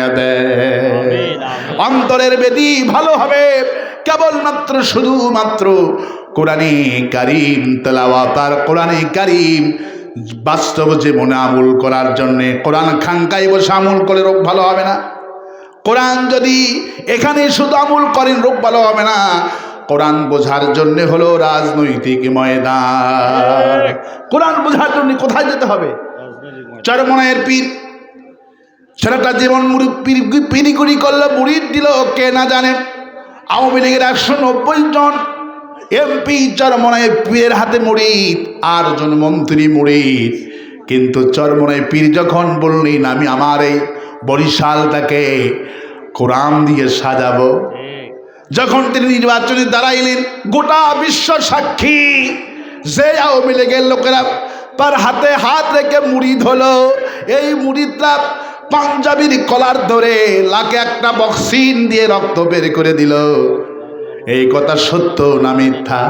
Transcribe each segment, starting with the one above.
বানায় দেয়। অন্তরের বেদি ভালো হবে। কেবলমাত্র শুধুমাত্র কোরআনে কারিম তেলাওয়াত আর কোরআনে কারিম বাস্তব জীবনে আমল করার জন্যে কোরআন খাঙ্কাই বসে আমল করে রোগ ভালো হবে না। কোরআন যদি এখানে শুধু আমল করেন রোগ ভালো হবে না। কোরআন বোঝার জন্য হলো রাজনৈতিক ময়দান। কোরআন বোঝার জন্য কোথায় যেতে হবে। চরমনায়ের পীর ছেলেটা জীবন মুড়ি পিরিকুড়ি করল মুড়ির দিল কে না জানে। আওয়ামী লীগের একশো নব্বই জন এমপি চরমনায় পীরের হাতে মুড়িদ আর জন মন্ত্রী মুড়িদ কিন্তু চরমনায় পীর যখন বললেন, আমি আমার এই বরিশালটাকে কোরআন দিয়ে সাজাবো। যখন তিনি নির্বাচনে দাঁড়াইলেন, গোটা বিশ্ব সাক্ষী, যে আওয়ামী লীগের লোকেরা তার হাতে হাত রেখে মুড়ি ধরলো। এই মুড়িটা পাঞ্জাবির কলার ধরে লাকে একটা বক্সিন দিয়ে রক্ত বের করে দিল। এই কথা সত্য না মিথ্যা?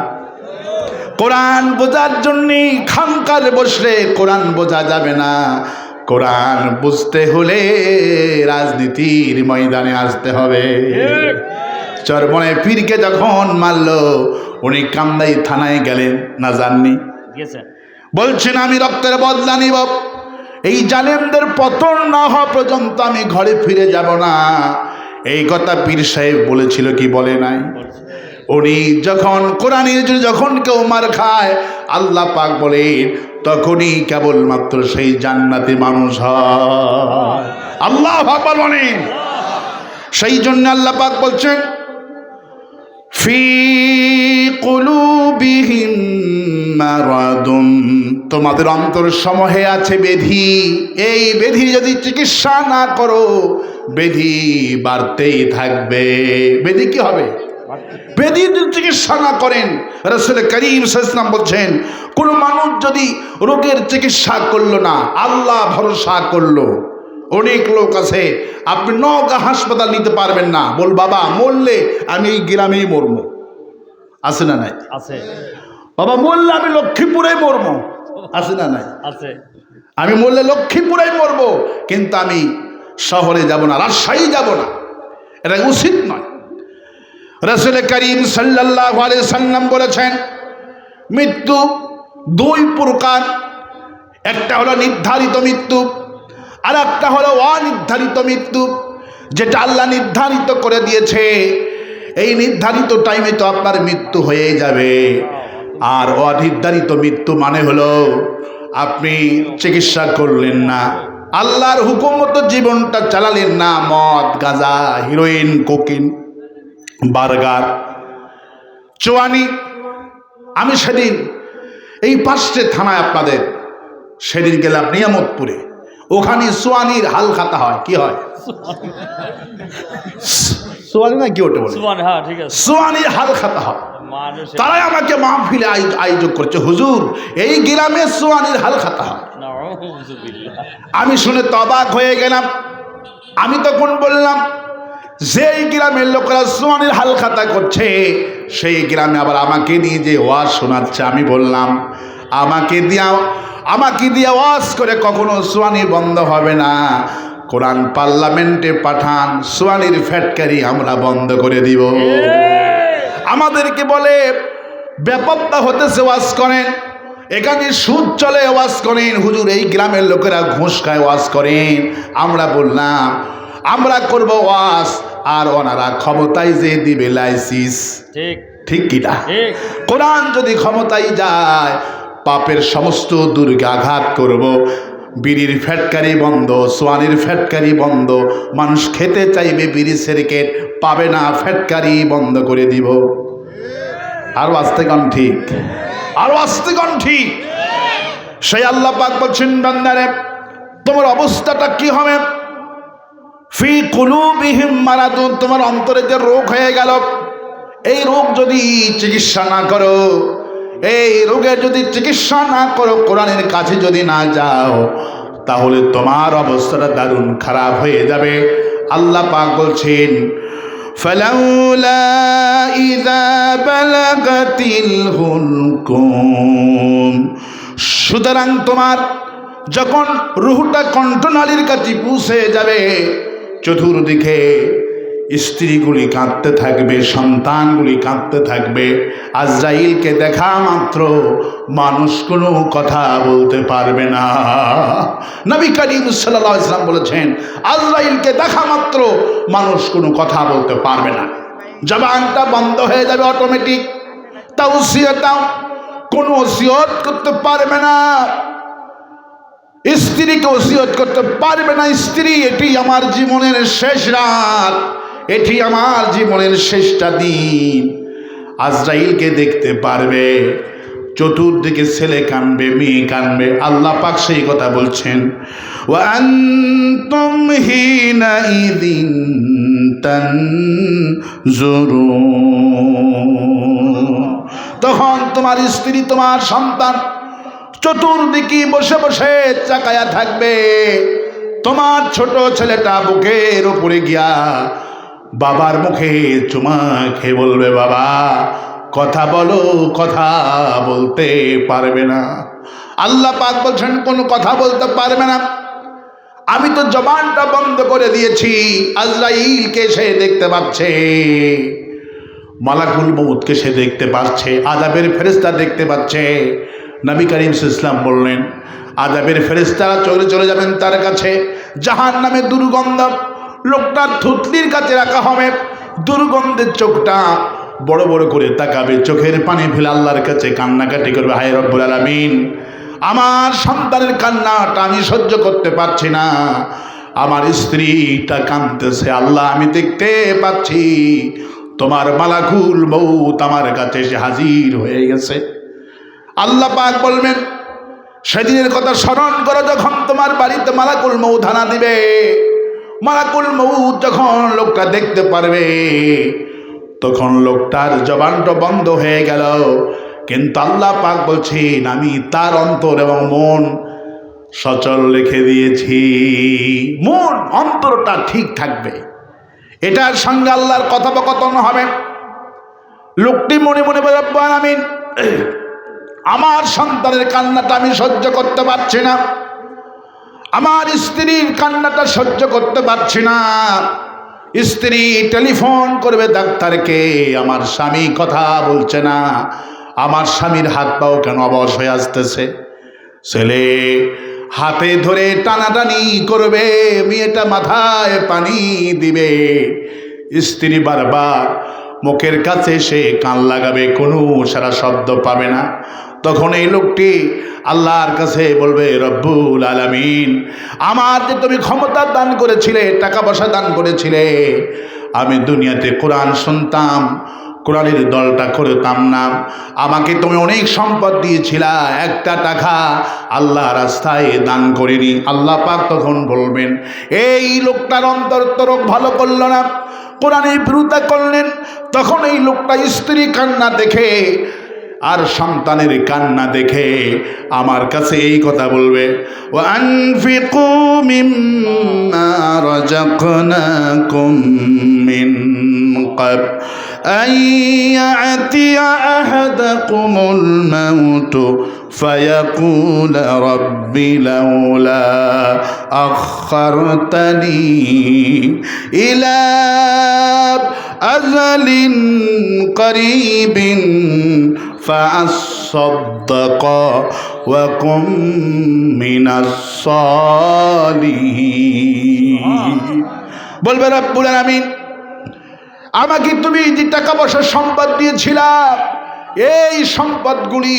কোরআন বোঝার জন্যে খানকার বসলে কোরআন বোঝা যাবে না। কোরআন বুঝতে হলে রাজনীতির ময়দানে আসতে হবে। চরমনে পীরকে যখন মারলো উনি কামদাই থানায় গেলেন না জাননি বলছেন আমি রক্তের বদলা নিব। এই জালেমদের পতন না হওয়া পর্যন্ত আমি ঘরে ফিরে যাব না। এই কথা পীর সাহেব বলেছিল কি বলে নাই? উনি যখন কোরআনের যখন কেউ মার খায়, আল্লাহ পাক বলেন, তখনই কেবলমাত্র সেই জান্নাতি মানুষ হয়। আল্লাহ আকবার বলেন। সেই জন্য আল্লাহ পাক বলছেন, ফি কুলুবিহিম মারাদুম তোমাদের অন্তর সমূহে আছে বেধি। এই বেধি যদি চিকিৎসা না করো বেধি বাড়তেই থাকবে। বেধি কি হবে? বেদি যদি চিকিৎসা না করেন রসুল করিম সাল্লাম বলছেন কোন মানুষ যদি রোগের চিকিৎসা করল না আল্লাহ ভরসা করল। অনেক লোক আছে আপনি নগা হাসপাতাল নিতে পারবেন না। বল বাবা মরলে আমি এই গ্রামেই মরব। আছে না নাই? আছে। বাবা মরলে আমি লক্ষ্মীপুরে মরব। আছে না নাই? আছে। আমি মরলে লক্ষ্মীপুরেই মরব কিন্তু আমি শহরে যাব না রাজশাহী যাব না। এটা উচিত নয়। রসুল করিম সাল্লাহ সাল্লাম বলেছেন মৃত্যু দুই প্রকার। একটা হলো নির্ধারিত মৃত্যু আর একটা হলো অনির্ধারিত মৃত্যু যেটা আল্লাহ নির্ধারিত করে দিয়েছে। এই নির্ধারিত টাইমে তো আপনার মৃত্যু হয়ে যাবে। আর অনির্ধারিত মৃত্যু মানে হলো আপনি চিকিৎসা করলেন না। আল্লাহর হুকুম মতো জীবনটা চালালেন না। মদ, গাঁজা, হিরোইন, কোকিন, বার্গার। চোয়ানি, আমি সেদিন এই পাশে থানায় আপনাদের, সেদিন গেলাম নিয়ামতপুরে। ওখানে সোয়ানির হাল খাতা হয় কি হয়? সোয়ানি না কি ওটা বলে? হ্যাঁ সোয়ানির হাল খাতা হয়। তারাই আমাকে মাহফিলে আয়- আয়োজন করছে। হুজুর এই গ্রামে সোয়ানির হাল খাতা হয়। আমি শুনে তবাক হয়ে গেলাম। আমি তখন বললাম যেই গ্রামের লোকেরা সোয়ানির হাল খাতা করছে সেই গ্রামে আবার আমাকে নিয়ে যে ওয়াজ শোনাচ্ছে আমি বললাম আমাকে দিয়া আমাকে দিয়ে ওয়াজ করে কখনো সোয়ানি বন্ধ হবে না। কোরআন পার্লামেন্টে পাঠান সোয়ানির ফ্যাটকারি আমরা বন্ধ করে দিব। আমাদেরকে বলে ব্যাপারটা হতেছে ওয়াজ করেন। এখানে সুদ চলে ওয়াজ করেন। হুজুর এই গ্রামের লোকেরা ঘুষ খায় ওয়াজ করেন। আমরা বললাম আমরা করব ওয়াজ আর ওনারা ক্ষমতায় যে দিবে লাইসিস। ঠিক। ঠিক কিনা কোরআন যদি ক্ষমতায় যায় পাপের সমস্ত দুর্গাঘাত করব। বিড়ির ফ্যাটকারি বন্ধ, সোয়ানির ফ্যাটকারি বন্ধ। মানুষ খেতে চাইবে বিড়ি সেরিকেট, পাবে না ফ্যাটকারি বন্ধ করে দিব। আরও আসতে কন ঠিক। আরও আসতে কন ঠিক। সেই আল্লাহ পাক বলছেন, বান্দারে, তোমার অবস্থাটা কি হবে? ফি কুলুবিহিম মারাদুন, তোমার অন্তরে যে রোগ হয়ে গেল, এই রোগ যদি চিকিৎসা না করো এই রোগের যদি চিকিৎসা না করো কোরআনের কাছে যদি না যাও তাহলে তোমার অবস্থাটা দারুণ খারাপ হয়ে যাবে আল্লাহ পাক বলছেন فلولا إذا بلغت الحلقوم সুতরাং তোমার যখন রুহুটা কণ্ঠনালীর কাছে পৌঁছে যাবে চতুর্দিকে স্ত্রীগুলি কাঁদতে থাকবে, সন্তানগুলি কাঁদতে থাকবে। আজরাইলকে দেখা মাত্র মানুষ কোনো কথা বলতে পারবে না। নবী করিম সাল্লাহ ইসলাম বলেছেন, আজরাইলকে দেখা মাত্র মানুষ কোনো কথা বলতে পারবে না। জবানটা বন্ধ হয়ে যাবে অটোমেটিক তাও সিয়তাও কোনো ওসিয়ত করতে পারবে না। স্ত্রীকে ওসিয়ত করতে পারবে না। স্ত্রী, এটি আমার জীবনের শেষ রাত। এটি আমার জীবনের শেষটা দিন। আজরাইলকে দেখতে পারবে, চতুর্দিকে ছেলে কানবে, মেয়ে কানবে, আল্লাহ পাক সেই কথা বলছেন। তখন তোমার স্ত্রী, তোমার সন্তান চতুর্দিকে বসে বসে চাকায়া থাকবে। তোমার ছোট ছেলেটা বুকের উপরে গিয়া বাবার মুখে চুমা খেয়ে বলবে, বাবা, কথা বলো, কথা বলতে পারবে না। আল্লাহ পাক বলছেন, কোনো কথা বলতে পারবে না। আমি তো জবানটা বন্ধ করে দিয়েছি। আজরাইলকে সে দেখতে পাচ্ছে, মালাকুল মৌতকে সে দেখতে পাচ্ছে আজাবের ফেরেস্তা দেখতে পাচ্ছে। নবী করিম ইসলাম বললেন আজাবের ফেরেস্তারা চলে চলে যাবেন তার কাছে। জাহান নামে দুর্গন্ধ লোকটার থুতলির কাছে রাখা হবে। দুর্গন্ধের চোখটা বড় বড় করে তাকাবে। চোখের পানি ফেলে আল্লাহর কাছে কান্নাকাটি করবে। হায় রব্বুল আলামিন, আমার সন্তানের কান্নাটা আমি সহ্য করতে পারছি না। আমার স্ত্রীটা কাঁদতেছে, আল্লাহ, আমি দেখতে পাচ্ছি, তোমার মালাকুল মৌত আমার কাছে এসে হাজির হয়ে গেছে। আল্লাহ পাক বলবেন, সেদিনের কথা স্মরণ করো যখন তোমার বাড়িতে মালাকুল মৌত হানা দিবে। মালাকুল মৌত যখন লোকটা দেখতে পারবে, তখন লোকটার জবানটা বন্ধ হয়ে গেল। কিন্তু আল্লাহ পাক বলছেন, আমি তার অন্তর এবং মন সচল রেখে দিয়েছি। মন, অন্তরটা ঠিক থাকবে। এটার সঙ্গে আল্লাহর কথোপকথন হবে। লোকটি মনে মনে বলে, "রব্বুল আমিন আমার সন্তানের কান্নাটা আমি সহ্য করতে পারছি না। আমার স্ত্রীর কান্নাটা সহ্য করতে পারছি না। স্ত্রী টেলিফোন করবে ডাক্তারকে, আমার স্বামী কথা বলছে না। আমার স্বামীর হাত পাও কেন অবশ হয়ে আসতেছে? ছেলে হাতে ধরে টানাটানি করবে, মেয়েটা মাথায় পানি দিবে। স্ত্রী বারবার মুখের কাছে সে কান লাগাবে, কোনো সারা শব্দ পাবে না। তখন এই লোকটি আল্লাহর কাছে বলবে, রব্বুল আলামিন, আমার যে তুমি ক্ষমতা দান করেছিলে, টাকা পয়সা দান করেছিলে, আমি দুনিয়াতে কোরআন শুনতাম, কোরআনের দলটা করতাম না। আমাকে তুমি অনেক সম্পদ দিয়েছিলা, একটা টাকা আল্লাহ রাস্তায় দান করিনি। আল্লাহ পাক তখন বলবেন, এই লোকটার অন্তর তরক ভালো করল না। কোরআনের বিরুদ্ধে করলেন, তখন এই লোকটা স্ত্রী কান্না দেখে আর সন্তানের কান্না দেখে আমার কাছে এই কথা বলবে ও আনফিকু মিম্মা রাযাকনাকুম মিন قبل أن يأتي أحدكم الموت فيقول رب لولا أخرتني إلى أجل قريب فأصدق وكن من الصالحين বলবে রব্বুল আলামিন আমাকে তুমি যে টাকা পয়সা সম্পদ দিয়েছিলাম এই সম্পদগুলি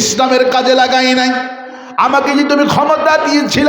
ইসলামের কাজে লাগাই নাই আমাকে যে তুমি ক্ষমতা দিয়েছিলাম